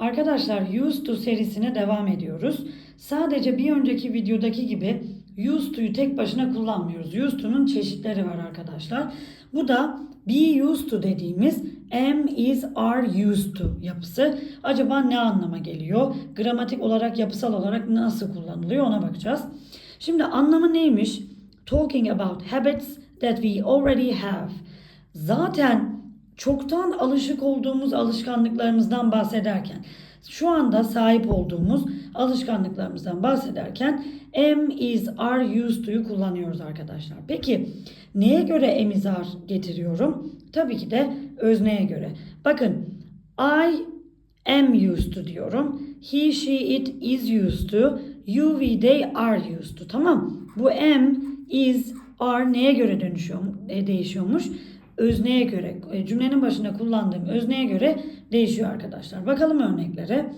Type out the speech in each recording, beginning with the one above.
Arkadaşlar used to serisine devam ediyoruz. Sadece bir önceki videodaki gibi used to'yu tek başına kullanmıyoruz. Used to'nun çeşitleri var arkadaşlar. Bu da be used to dediğimiz am, is, are used to yapısı. Acaba ne anlama geliyor? Gramatik olarak, yapısal olarak nasıl kullanılıyor ona bakacağız. Şimdi anlamı neymiş? Talking about habits that we already have. Zaten çoktan alışık olduğumuz alışkanlıklarımızdan bahsederken, şu anda sahip olduğumuz alışkanlıklarımızdan bahsederken am, is, are used to'yu kullanıyoruz arkadaşlar. Peki neye göre am, is, are getiriyorum? Tabii ki de özneye göre. Bakın I am used to diyorum. He, she, it is used to. You, we, they are used to. Tamam. Bu am, is, are neye göre dönüşüyor, e, değişiyormuş? Özneye göre, e, cümlenin başında kullandığım özneye göre değişiyor arkadaşlar. Bakalım örneklere.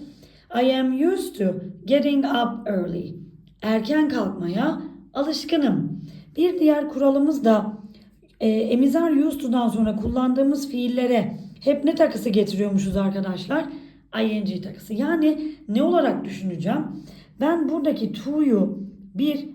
I am used to getting up early. Erken kalkmaya alışkınım. Bir diğer kuralımız da e, emizar used to'dan sonra kullandığımız fiillere hep ne takısı getiriyormuşuz arkadaşlar? ing takısı. Yani ne olarak düşüneceğim? Ben buradaki to'yu bir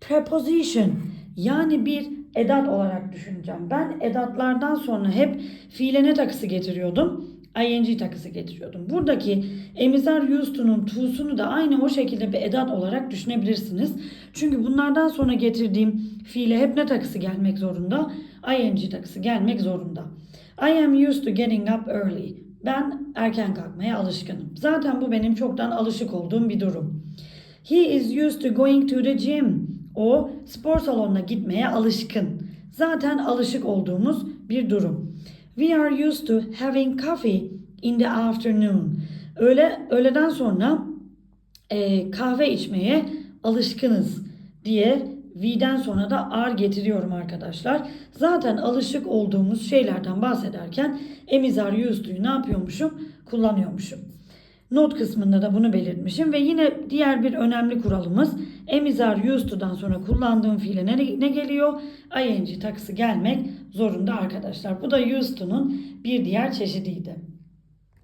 preposition yani bir edat olarak düşüneceğim. Ben edatlardan sonra hep fiile ne takısı getiriyordum? ing takısı getiriyordum. Buradaki emizar used to'nun to'sunu da aynı o şekilde bir edat olarak düşünebilirsiniz. Çünkü bunlardan sonra getirdiğim fiile hep ne takısı gelmek zorunda? ing takısı gelmek zorunda. I am used to getting up early. Ben erken kalkmaya alışkınım. Zaten bu benim çoktan alışık olduğum bir durum. He is used to going to the gym. O spor salonuna gitmeye alışkın. Zaten alışık olduğumuz bir durum. We are used to having coffee in the afternoon. Öğle, öğleden sonra e, kahve içmeye alışkınız diye we'den sonra da are getiriyorum arkadaşlar. Zaten alışık olduğumuz şeylerden bahsederken emizar used to'yu ne yapıyormuşum? Kullanıyormuşum. Not kısmında da bunu belirtmişim ve yine diğer bir önemli kuralımız emizar used to'dan sonra kullandığım fiile ne, ne geliyor? ing takısı gelmek zorunda arkadaşlar. Bu da used to'nun bir diğer çeşidiydi.